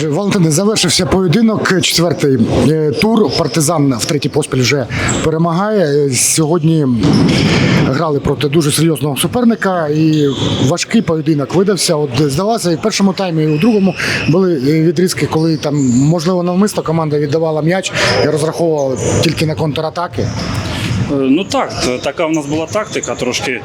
Отже, Валентине, завершився поєдинок. Четвертий е, тур. Партизан в третій поспіль вже перемагає. Е, Сьогодні грали проти дуже серйозного суперника, і важкий поєдинок видався. От здавалося, і в першому таймі, і у другому були е, відрізки, коли там можливо навмисно команда віддавала м'яч і розраховувала тільки на контратаки. Е, Ну так, така в нас була тактика, трошки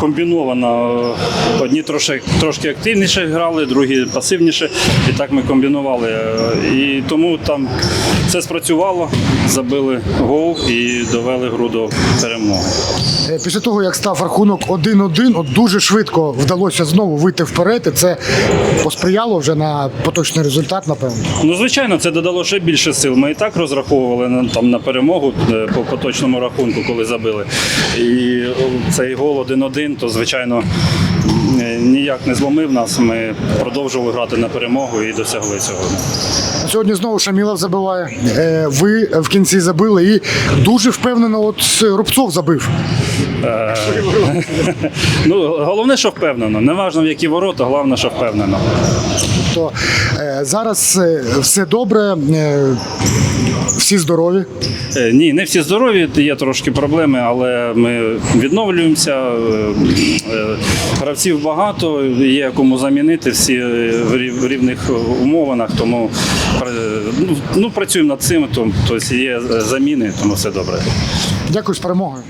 комбінована. Е, Одні трошки, трошки активніше грали, другі пасивніше. І так ми комбінували. Е, І тому там все спрацювало, забили гол і довели гру до перемоги. Е, Після того, як став рахунок 1-1, от дуже швидко вдалося знову вийти вперед. І це посприяло вже на поточний результат, напевно. Ну, звичайно, це додало ще більше сил. Ми і так розраховували на, там, на перемогу е, по поточному рахунку, коли забили. І цей гол 1-1, то, звичайно, е, ніяк не зломив нас. Ми продовжували грати на перемогу і досягли цього. Сьогодні знову Шамілов забиває. Е, Ви в кінці забили і дуже впевнено, от Рубцов забив. Ну, головне, що впевнено. Неважно в які ворота, головне, що впевнено. То е, зараз е, все добре, е, всі здорові. Е, Ні, не всі здорові, є трошки проблеми, але ми відновлюємося. е, е, Гравців багато, є кому замінити всі е, в рівних умовах, тому ну, ну, працюємо над цим, то- тобто є заміни, тому все добре. Дякую з перемогою.